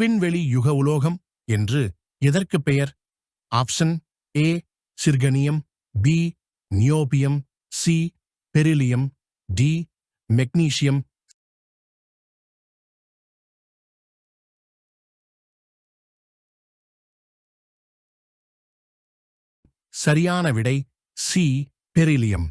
விண்வெளி யுக உலோகம் என்று எதற்கு பெயர்? Option A zirconium B niobium C beryllium D magnesium. சரியான விடை சி பெரிலியம்.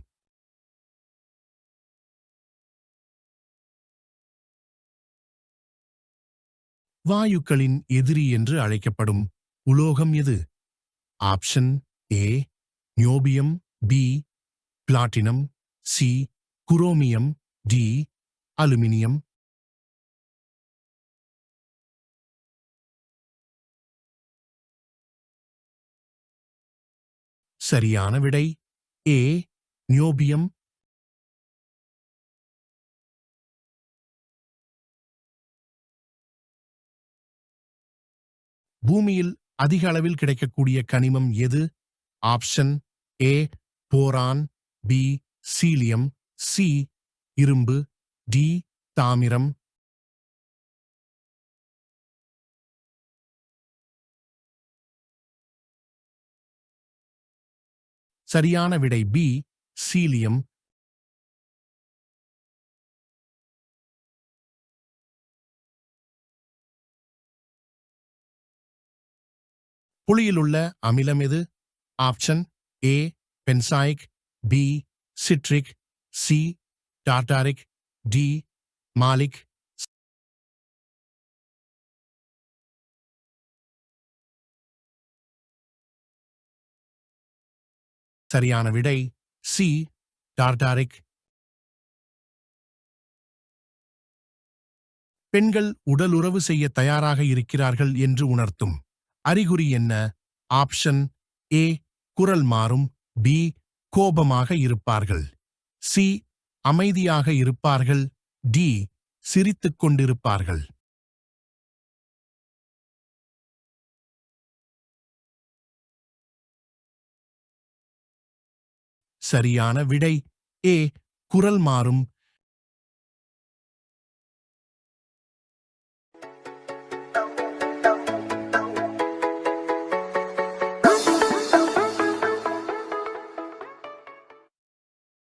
வாயுக்களின் எதிரி என்று அழைக்கப்படும் உலோகம் எது? Option A niobium B platinum C chromium D aluminium. சரியான விடை. ஏ நியோபியம் பூமியில் அதிக அளவில் கிடைக்கக்கூடிய கனிமம் எது? Option A boron B சீலியம் C இரும்பு டி தாமிரம். சரியான விடை பி சீலியம் புளியிலுள்ள அமிலம் எது? Option A benzoic B citric C tartaric D malic. சரியான விடை சி டார்டாரிக். பெண்கள் உடலுறவு செய்ய தயாராக இருக்கிறார்கள் என்று உணர்த்தும். அறிகுறி என்ன? ஆப்ஷன் ஏ குரல் மாறும். பி கோபமாக இருப்பார்கள். சி அமைதியாக இருப்பார்கள். டி சிரித்துக் கொண்டிருப்பார்கள். சரியான விடை. ஏ குரல் மாறும்.